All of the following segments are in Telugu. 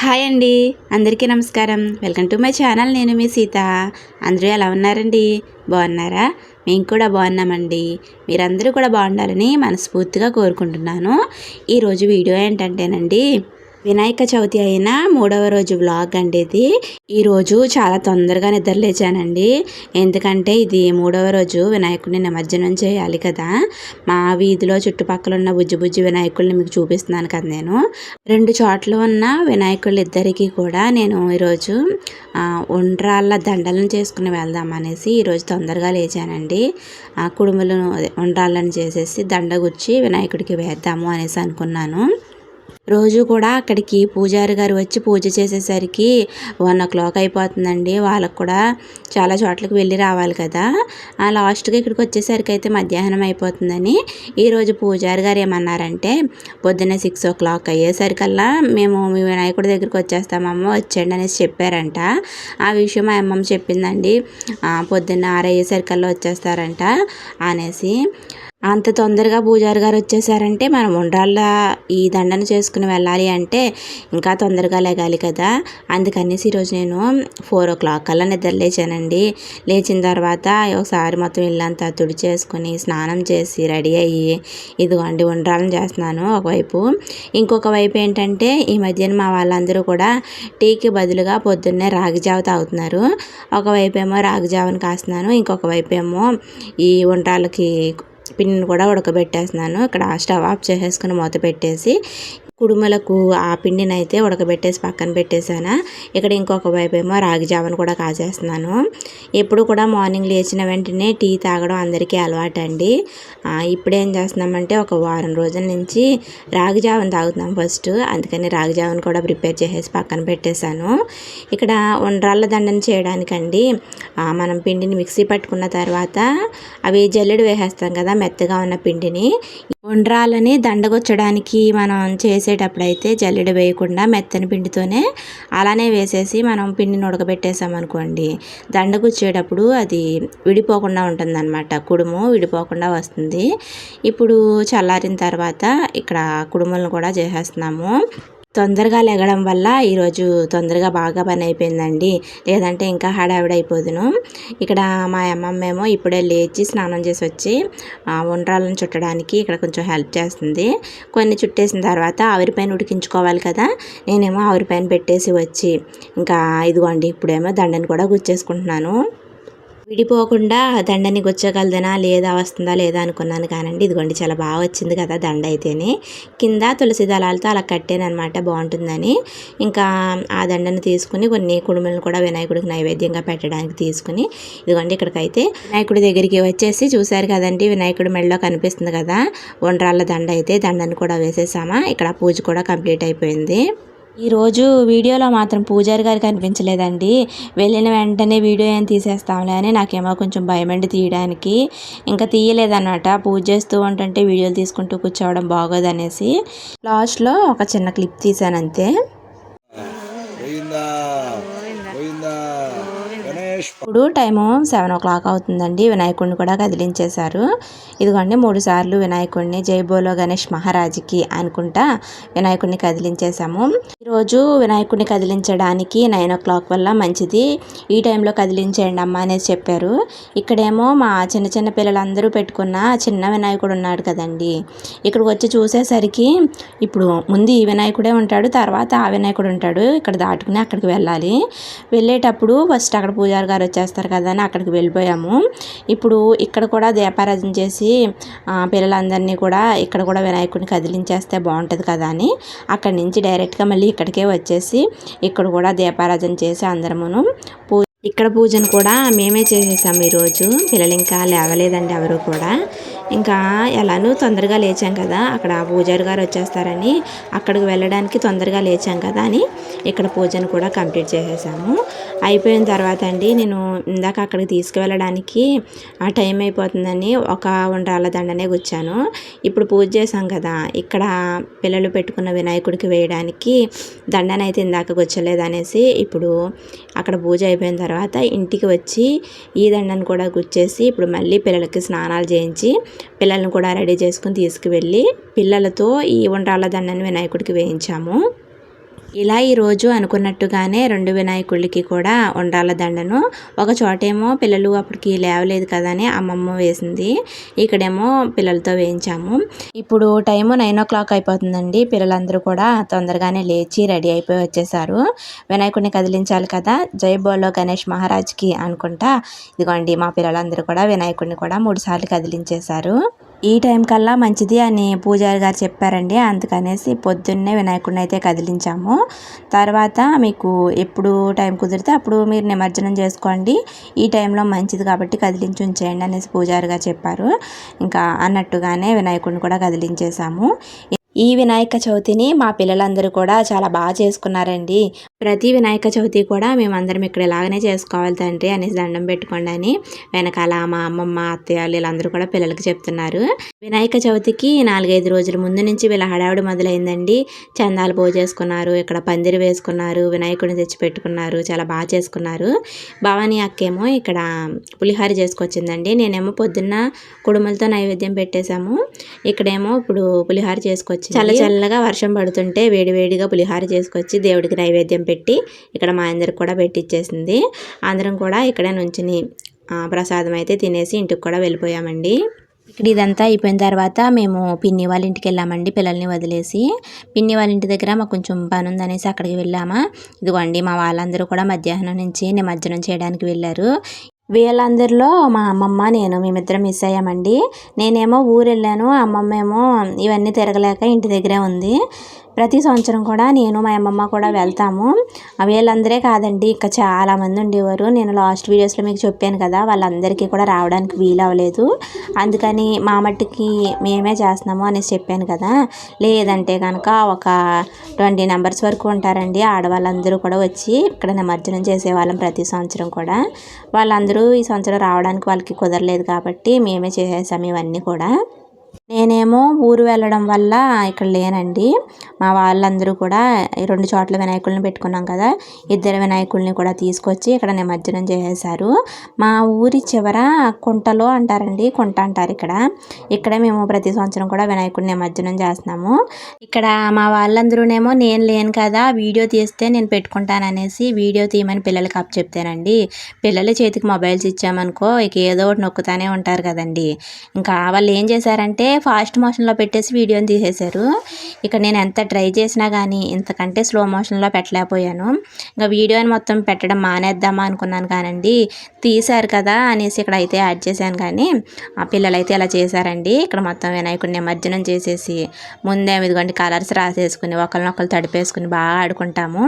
హాయ్ అండి. అందరికీ నమస్కారం. Welcome to my channel. నేను మీ సీత. అందరూ ఎలా ఉన్నారండి? బాగున్నారా? మేము కూడా బాగున్నామండి. మీరందరూ కూడా బాగుండాలని మనస్ఫూర్తిగా కోరుకుంటున్నాను. ఈరోజు వీడియో ఏంటంటేనండి వినాయక చవితి అయిన మూడవ రోజు వ్లాగ్ అండి ఇది. ఈరోజు చాలా తొందరగా నిద్రలేచానండి. ఎందుకంటే ఇది మూడవ రోజు వినాయకుడిని నిమజ్జనం చేయాలి కదా. మా వీధిలో చుట్టుపక్కల ఉన్న బుజ్జి బుజ్జి వినాయకుడిని మీకు చూపిస్తున్నాను కదా నేను. రెండు చోట్ల ఉన్న వినాయకుళ్ళు ఇద్దరికీ కూడా నేను ఈరోజు ఉండ్రాళ్ళ దండలను చేసుకుని వెళ్దాం అనేసి ఈరోజు తొందరగా లేచానండి. కుడుములను ఉండ్రాళ్ళను చేసేసి దండ గుచ్చి వినాయకుడికి వేద్దాము అనేసి అనుకున్నాను. రోజు కూడా అక్కడికి పూజారి గారు వచ్చి పూజ చేసేసరికి వన్ ఓ క్లాక్ అయిపోతుందండి. వాళ్ళకు కూడా చాలా చోట్లకి వెళ్ళి రావాలి కదా. ఆ లాస్ట్గా ఇక్కడికి వచ్చేసరికి అయితే మధ్యాహ్నం అయిపోతుందని ఈరోజు పూజారి గారు ఏమన్నారంటే పొద్దున్న సిక్స్ ఓ క్లాక్ అయ్యేసరికల్లా మేము మీ వినాయకుడి దగ్గరికి వచ్చేస్తామమ్మ వచ్చేయండి అనేసి చెప్పారంట. ఆ విషయం మా అమ్మమ్మ చెప్పిందండి. పొద్దున్న ఆరయ్యేసరికల్లా వచ్చేస్తారంట అనేసి. అంత తొందరగా పూజారి గారు వచ్చేసారంటే మనం ఉండ్రాళ్ళ ఈ దండను చేసుకుని వెళ్ళాలి అంటే ఇంకా తొందరగా లేగాలి కదా. అందుకనేసి ఈరోజు నేను ఫోర్ ఓ క్లాక్ కల్లా నిద్ర లేచానండి. లేచిన తర్వాత ఒకసారి మొత్తం ఇల్లంతా తుడిచేసుకుని స్నానం చేసి రెడీ అయ్యి ఇదిగోండి ఉండాలని చేస్తున్నాను ఒకవైపు. ఇంకొక వైపు ఏంటంటే ఈ మధ్యన మా వాళ్ళందరూ కూడా టీకి బదులుగా పొద్దున్నే రాగి జావ తాగుతున్నారు. ఒకవైపు ఏమో రాగి జావని కాస్తున్నాను. ఇంకొక వైపు ఏమో ఈ ఉండ్రాలకి పిన్ని కూడా ఉడకబెట్టేస్తున్నాను. ఇక్కడ స్టవ్ ఆఫ్ చేసేసుకుని మూత పెట్టేసి కుడుములకు ఆ పిండిని అయితే ఉడకబెట్టేసి పక్కన పెట్టేశాను. ఇక్కడ ఇంకొక వైపు ఏమో రాగి జావను కూడా కాచేస్తున్నాను ఎప్పుడు కూడా మార్నింగ్ లేచిన వెంటనే టీ తాగడం అందరికీ అలవాటు అండి ఇప్పుడేం చేస్తున్నామంటే ఒక వారం రోజుల నుంచి రాగి జావను తాగుతున్నాం ఫస్ట్. అందుకని రాగి జావను కూడా ప్రిపేర్ చేసేసి పక్కన పెట్టేశాను. ఇక్కడ ఉండ్రాళ్ళ దండను చేయడానికండి. మనం పిండిని మిక్సీ పట్టుకున్న తర్వాత అవి జల్లెడు వేసేస్తాం కదా మెత్తగా ఉన్న పిండిని. ఉండ్రాలని దండగొచ్చడానికి మనం చేసేటప్పుడు అయితే జల్లెడ వేయకుండా మెత్తని పిండితోనే అలానే వేసేసి మనం పిండిని ఉడకబెట్టేసామనుకోండి దండగుచ్చేటప్పుడు అది విడిపోకుండా ఉంటుందన్నమాట. కుడుము విడిపోకుండా వస్తుంది. ఇప్పుడు చల్లారిన తర్వాత ఇక్కడ కుడుములను కూడా చేసేస్తున్నాము. తొందరగా లెగడం వల్ల ఈరోజు తొందరగా బాగా పని అయిపోయిందండి. లేదంటే ఇంకా హడావిడైపోదును. ఇక్కడ మా అమ్మమ్మ ఏమో ఇప్పుడే లేచి స్నానం చేసి వచ్చి ఉండ్రాలను చుట్టడానికి ఇక్కడ కొంచెం హెల్ప్ చేస్తుంది. కొన్ని చుట్టేసిన తర్వాత ఆవిరిపైన ఉడికించుకోవాలి కదా నేనేమో ఆవిరిపైన పెట్టేసి వచ్చి ఇంకా ఇదిగోండి ఇప్పుడేమో దండని కూడా గుచ్చేసుకుంటున్నాను. విడిపోకుండా దండని గుచ్చగలదనా? లేదా వస్తుందా? లేదా అనుకున్నాను కానండి. ఇదిగోండి చాలా బాగా వచ్చింది కదా దండ అయితేనే. కింద తులసి దళాలతో అలా కట్టానమాట బాగుంటుందని. ఇంకా ఆ దండను తీసుకుని కొన్ని కుడుములను కూడా వినాయకుడికి నైవేద్యంగా పెట్టడానికి తీసుకుని ఇదిగోండి ఇక్కడికైతే వినాయకుడి దగ్గరికి వచ్చేసి చూశారు కదండి వినాయకుడి మెడలో కనిపిస్తుంది కదా ఒండ్రాళ్ళ దండ అయితే దండను కూడా వేసేసామా? ఇక్కడ పూజ కూడా కంప్లీట్ అయిపోయింది. ఈరోజు వీడియోలో మాత్రం పూజారి గారు కనిపించలేదండి వెళ్ళిన వెంటనే వీడియో ఏం తీసేస్తాంలే అని నాకేమో కొంచెం భయమండి తీయడానికి. ఇంకా తీయలేదన్నమాట. పూజ చేస్తూ ఉంటుంటే వీడియోలు తీసుకుంటూ కూర్చోవడం బాగోదనేసి. లాస్ట్లో ఒక చిన్న క్లిప్ తీసాను అంతే ఇప్పుడు టైము సెవెన్ ఓ క్లాక్ అవుతుందండి. వినాయకుడిని కూడా కదిలించేశారు. ఇదిగోండి మూడు సార్లు వినాయకుడిని జైబోలో గణేష్ మహారాజుకి అనుకుంటా వినాయకుడిని కదిలించేసాము ఈరోజు వినాయకుడిని కదిలించడానికి నైన్ ఓ క్లాక్ వల్ల మంచిది. ఈ టైంలో కదిలించేయండి అమ్మ అనేసి చెప్పారు. ఇక్కడేమో మా చిన్న చిన్న పిల్లలందరూ పెట్టుకున్న చిన్న వినాయకుడు ఉన్నాడు కదండి. ఇక్కడికి వచ్చి చూసేసరికి ఇప్పుడు ముందు ఈ వినాయకుడే ఉంటాడు తర్వాత ఆ వినాయకుడు ఉంటాడు. ఇక్కడ దాటుకుని అక్కడికి వెళ్ళాలి. వెళ్ళేటప్పుడు ఫస్ట్ అక్కడ పూజారి గారు వచ్చేస్తారు కదా అని అక్కడికి వెళ్ళిపోయాము. ఇప్పుడు ఇక్కడ కూడా దీపారాధన చేసి పిల్లలందరినీ కూడా ఇక్కడ కూడా వినాయకుడిని కదిలించేస్తే బాగుంటుంది కదా అని అక్కడి నుంచి డైరెక్ట్గా మళ్ళీ ఇక్కడికే వచ్చేసి ఇక్కడ కూడా దీపారాధన చేసి అందరమును పూ ఇక్కడ పూజను కూడా మేమే చేసేసాము ఈరోజు. పిల్లలు ఇంకా లేవలేదండి ఎవరు కూడా. ఇంకా ఎలానూ తొందరగా లేచాం కదా అక్కడ పూజారి గారు వచ్చేస్తారని అక్కడికి వెళ్ళడానికి తొందరగా లేచాం కదా అని ఇక్కడ పూజను కూడా కంప్లీట్ చేసేసాము. అయిపోయిన తర్వాత అండి నేను ఇందాక అక్కడికి తీసుకువెళ్ళడానికి ఆ టైం అయిపోతుందని ఒక ఉండాల దండనే గుచ్చాను. ఇప్పుడు పూజ చేసాం కదా ఇక్కడ పిల్లలు పెట్టుకున్న వినాయకుడికి వేయడానికి దండనైతే ఇందాక గుచ్చలేదు అనేసి ఇప్పుడు అక్కడ పూజ అయిపోయిన తర్వాత ఇంటికి వచ్చి ఈ దండను కూడా గుచ్చేసి ఇప్పుడు మళ్ళీ పిల్లలకి స్నానాలు చేయించి పిల్లల్ని కూడా రెడీ చేసుకుని తీసుకువెళ్ళి పిల్లలతో ఈ ఉండ్రాళ్ళ దండని వినాయకుడికి వేయించాము. ఇలా ఈరోజు అనుకున్నట్టుగానే రెండు వినాయకుళ్ళకి కూడా ఉండాల దండను. ఒక చోటేమో పిల్లలు అప్పటికి లేవలేదు కదా అని అమ్మమ్మ వేసింది. ఇక్కడేమో పిల్లలతో వేయించాము. ఇప్పుడు టైము నైన్ ఓ క్లాక్ అయిపోతుందండి. పిల్లలందరూ కూడా తొందరగానే లేచి రెడీ అయిపోయి వచ్చేసారు. వినాయకుడిని కదిలించాలి కదా. జై బోలో గణేష్ మహారాజ్కి అనుకుంటా. ఇదిగోండి మా పిల్లలందరూ కూడా వినాయకుడిని కూడా మూడుసార్లు కదిలించేశారు. ఈ టైం కల్లా మంచిది అని పూజారి గారు చెప్పారండి. అందుకనేసి పొద్దున్నే వినాయకుడిని అయితే కదిలించాము. తర్వాత మీకు ఎప్పుడు టైం కుదిరితే అప్పుడు మీరు నిమజ్జనం చేసుకోండి. ఈ టైంలో మంచిది కాబట్టి కదిలించి ఉంచేయండి అనేసి పూజారి గారు చెప్పారు. ఇంకా అన్నట్టుగానే వినాయకుడిని కూడా కదిలించేసాము ఈ వినాయక చవితిని మా పిల్లలందరూ కూడా చాలా బాగా చేసుకున్నారండి. ప్రతి వినాయక చవితి కూడా మేమందరం ఇక్కడ ఇలాగనే చేసుకోవాలి తండ్రి అనేసి దండం పెట్టుకోండి అని వెనకాల మా అమ్మమ్మ అత్తయ్య వీళ్ళందరూ కూడా పిల్లలకి చెప్తున్నారు. వినాయక చవితికి నాలుగైదు రోజుల ముందు నుంచి వీళ్ళ హడావిడి మొదలైందండి. చందాలు పో చేసుకున్నారు ఇక్కడ పందిరి వేసుకున్నారు వినాయకుడిని తెచ్చి పెట్టుకున్నారు చాలా బాగా చేసుకున్నారు. భవానీ అక్కేమో ఇక్కడ పులిహార చేసుకొచ్చిందండి. నేనేమో పొద్దున్న కుడుములతో నైవేద్యం పెట్టేశాము. ఇక్కడేమో ఇప్పుడు పులిహార చేసుకొచ్చి చల్ల చల్లగా వర్షం పడుతుంటే వేడి వేడిగా పులిహార చేసుకొచ్చి దేవుడికి నైవేద్యం పెట్టి ఇక్కడ మా అందరికి కూడా పెట్టిచ్చేసింది. అందరం కూడా ఇక్కడే నుంచుని ప్రసాదం అయితే తినేసి ఇంటికి కూడా వెళ్ళిపోయామండి. ఇక్కడ ఇదంతా అయిపోయిన తర్వాత మేము పిన్ని వాళ్ళ ఇంటికి వెళ్ళామండి పిల్లల్ని వదిలేసి. పిన్ని వాళ్ళ ఇంటి దగ్గర మాకు కొంచెం పని ఉందనేసి అక్కడికి వెళ్ళామా. ఇదిగోండి మా వాళ్ళందరూ కూడా మధ్యాహ్నం నుంచి నిమజ్జనం చేయడానికి వెళ్ళారు. వీళ్ళందరిలో మా అమ్మమ్మ నేను మేమిద్దరం మిస్ అయ్యామండి. నేనేమో ఊరు వెళ్ళాను అమ్మమ్మ ఏమో ఇవన్నీ తిరగలేక ఇంటి దగ్గరే ఉంది. ప్రతి సంవత్సరం కూడా నేను మా అమ్మమ్మ కూడా వెళ్తాము. వీళ్ళందరే కాదండి ఇంకా చాలామంది ఉండేవారు. నేను లాస్ట్ వీడియోస్లో మీకు చెప్పాను కదా వాళ్ళందరికీ కూడా రావడానికి వీలు అవ్వలేదు అందుకని మా మట్టికి మేమే చేస్తున్నాము అనేసి చెప్పాను కదా. లేదంటే కనుక ఒక ట్వంటీ నెంబర్స్ వరకు ఉంటారండి. ఆడవాళ్ళందరూ కూడా వచ్చి ఇక్కడ నిమజ్జనం చేసేవాళ్ళం ప్రతి సంవత్సరం కూడా. వాళ్ళందరూ ఈ సంవత్సరం రావడానికి వాళ్ళకి కుదరలేదు కాబట్టి మేమే చేసేసాము ఇవన్నీ కూడా. నేనేమో ఊరు వెళ్ళడం వల్ల ఇక్కడ లేనండి. మా వాళ్ళందరూ కూడా రెండు చోట్ల వినాయకుల్ని పెట్టుకున్నాం కదా ఇద్దరు వినాయకుల్ని కూడా తీసుకొచ్చి ఇక్కడ నిమజ్జనం చేసేసారు మా ఊరి చివర కుంటలో అంటారండి కుంట అంటారు ఇక్కడ. ఇక్కడ మేము ప్రతి సంవత్సరం కూడా వినాయకుడిని నిమజ్జనం చేస్తున్నాము. ఇక్కడ మా వాళ్ళందరూనేమో నేను లేను కదా వీడియో తీస్తే నేను పెట్టుకుంటాననేసి వీడియో తీయమని పిల్లలకి అప్ చెప్తానండి పిల్లల చేతికి మొబైల్స్ ఇచ్చామనుకో ఇక ఏదో ఒకటి నొక్కుతానే ఉంటారు కదండి. ఇంకా వాళ్ళు ఏం చేశారంటే ఫాస్ట్ మోషన్లో పెట్టేసి వీడియోని తీసేశారు. ఇక నేను ఎంత ట్రై చేసినా కానీ ఇంతకంటే స్లో మోషన్లో పెట్టలేకపోయాను. ఇంకా వీడియోని మొత్తం పెట్టడం మానేద్దామా అనుకున్నాను కానండి. తీశారు కదా అనేసి ఇక్కడ అయితే యాడ్ చేశాను కానీ ఆ పిల్లలైతే ఇలా చేశారండి. ఇక్కడ మొత్తం వినాయకుడిని నిమజ్జనం చేసేసి ముందే ఇదిగోండి కలర్స్ రాసేసుకుని ఒకరినొకరు తడిపేసుకుని బాగా ఆడుకుంటాము.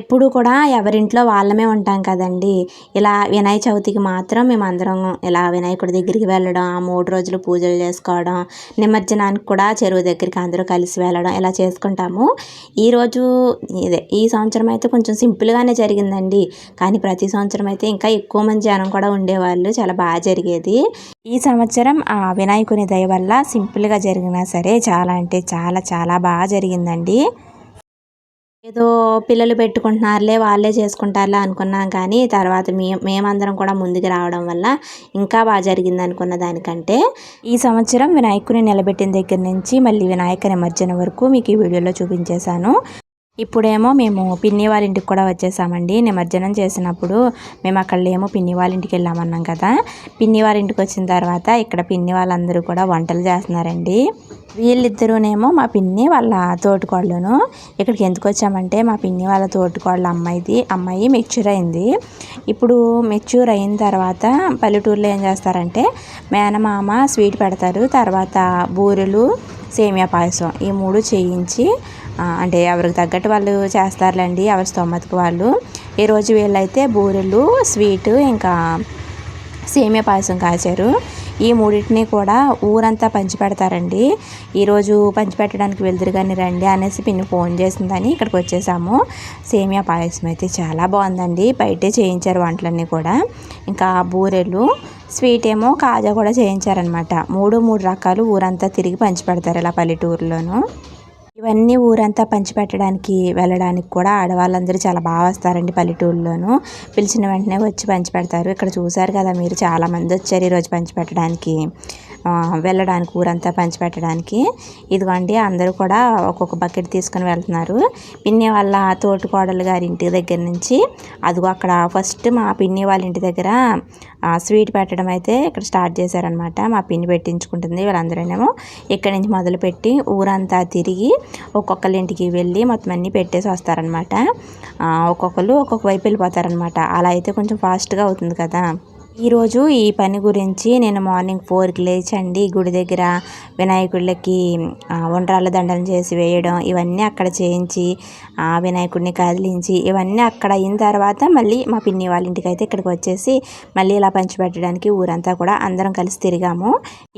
ఎప్పుడు కూడా ఎవరింట్లో వాళ్ళమే ఉంటాం కదండి. ఇలా వినాయక చవితికి మాత్రం మేము అందరం ఇలా వినాయకుడి దగ్గరికి వెళ్ళడం ఆ మూడు రోజులు పూజలు చేసుకోవడం నిమజ్జనానికి కూడా చెరువు దగ్గరికి అందరూ కలిసి వెళ్ళడం ఇలా చేసుకుంటాము. ఈరోజు ఇదే ఈ సంవత్సరం అయితే కొంచెం సింపుల్గానే జరిగిందండి. కానీ ప్రతి సంవత్సరం అయితే ఇంకా ఎక్కువ మంది జనం కూడా ఉండేవాళ్ళు చాలా బాగా జరిగేది. ఈ సంవత్సరం ఆ వినాయకుని దయ వల్ల సింపుల్గా జరిగినా సరే చాలా అంటే చాలా చాలా బాగా జరిగిందండి. ఏదో పిల్లలు పెట్టుకుంటున్నారులే వాళ్ళే చేసుకుంటారులే అనుకున్నాం కానీ తర్వాత మే మేమందరం కూడా ముందుకు రావడం వల్ల ఇంకా బాగా జరిగింది అనుకున్న దానికంటే ఈ సంవత్సరం వినాయకుని నిలబెట్టిన దగ్గర నుంచి మళ్ళీ వినాయక నిమజ్జనం వరకు మీకు ఈ వీడియోలో చూపించేశాను. ఇప్పుడేమో మేము పిన్ని వాళ్ళ ఇంటికి కూడా వచ్చేసామండి. నిమజ్జనం చేసినప్పుడు మేము అక్కడేమో పిన్ని వాళ్ళ ఇంటికి వెళ్ళామన్నాం కదా. పిన్ని వాళ్ళ ఇంటికి వచ్చిన తర్వాత ఇక్కడ పిన్ని వాళ్ళందరూ కూడా వంటలు చేస్తున్నారండి. వీళ్ళిద్దరూనేమో మా పిన్ని వాళ్ళ తోటికోళ్ళను ఇక్కడికి ఎందుకు వచ్చామంటే మా పిన్ని వాళ్ళ తోటికోళ్ళ అమ్మాయిది అమ్మాయి మెచ్యూర్ అయింది. ఇప్పుడు మెచ్యూర్ అయిన తర్వాత పల్లెటూరులో ఏం చేస్తారంటే మేనమామ స్వీట్ పెడతారు తర్వాత బూరెలు సేమియా పాయసం ఈ మూడు చేయించి అంటే ఎవరికి తగ్గట్టు వాళ్ళు చేస్తారులేండి ఎవరి స్తోమతకు వాళ్ళు. ఈరోజు వీళ్ళైతే బూరెలు స్వీటు ఇంకా సేమియా పాయసం కాచారు. ఈ మూడింటిని కూడా ఊరంతా పంచిపెడతారండి. ఈరోజు పంచిపెట్టడానికి వెళ్తురు కానీ రండి అనేసి పిన్ని ఫోన్ చేసిందని ఇక్కడికి వచ్చేసాము. సేమియా పాయసం అయితే చాలా బాగుందండి. బయటే చేయించారు వంటలన్నీ కూడా. ఇంకా బూరెలు స్వీట్ ఏమో కాజా కూడా చేయించారనమాట మూడు మూడు రకాలు ఊరంతా తిరిగి పంచిపెడతారు ఇలా పల్లెటూరులోనూ. ఇవన్నీ ఊరంతా పంచిపెట్టడానికి వెళ్ళడానికి కూడా ఆడవాళ్ళందరూ చాలా బాగా వస్తారండి పల్లెటూరులోను పిలిచిన వెంటనే వచ్చి పంచిపెడతారు. ఇక్కడ చూసారు కదా మీరు చాలామంది వచ్చారు ఈరోజు పంచిపెట్టడానికి. వెళ్ళడానికి ఊరంతా పంచిపెట్టడానికి. ఇదిగోండి అందరూ కూడా ఒక్కొక్క బకెట్ తీసుకుని వెళ్తున్నారు. పిన్ని వాళ్ళ తోటి కోడలు గారి ఇంటి దగ్గర నుంచి అదిగో అక్కడ ఫస్ట్ మా పిన్ని వాళ్ళ ఇంటి దగ్గర స్వీట్ పెట్టడం అయితే ఇక్కడ స్టార్ట్ చేశారనమాట మా పిన్ని పెట్టించుకుంటుంది వీళ్ళందరూనేమో. ఇక్కడి నుంచి మొదలుపెట్టి ఊరంతా తిరిగి ఒక్కొక్కళ్ళ ఇంటికి వెళ్ళి మొత్తం అన్నీ పెట్టేసి వస్తారనమాట ఒక్కొక్కరు ఒక్కొక్క వైపు వెళ్ళిపోతారనమాట అలా అయితే కొంచెం ఫాస్ట్గా అవుతుంది కదా. ఈరోజు ఈ పని గురించి నేను మార్నింగ్ ఫోర్కి లేచండి గుడి దగ్గర వినాయకుళ్ళకి ఉండ్రాళ్ళ దండలు చేసి వేయడం ఇవన్నీ అక్కడ చేయించి ఆ వినాయకుడిని కదిలించి ఇవన్నీ అక్కడ అయిన తర్వాత మళ్ళీ మా పిన్ని వాళ్ళ ఇంటికి అయితే ఇక్కడికి వచ్చేసి మళ్ళీ ఇలా పంచిపెట్టడానికి ఊరంతా కూడా అందరం కలిసి తిరిగాము.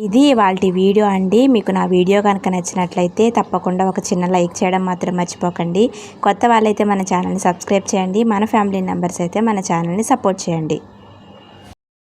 ఇది వాళ్ళ వీడియో అండి. మీకు నా వీడియో కనుక నచ్చినట్లయితే తప్పకుండా ఒక చిన్న లైక్ చేయడం మాత్రం మర్చిపోకండి. కొత్త వాళ్ళైతే మన ఛానల్ని సబ్స్క్రైబ్ చేయండి. మన ఫ్యామిలీ మెంబర్స్ అయితే మన ఛానల్ని సపోర్ట్ చేయండి.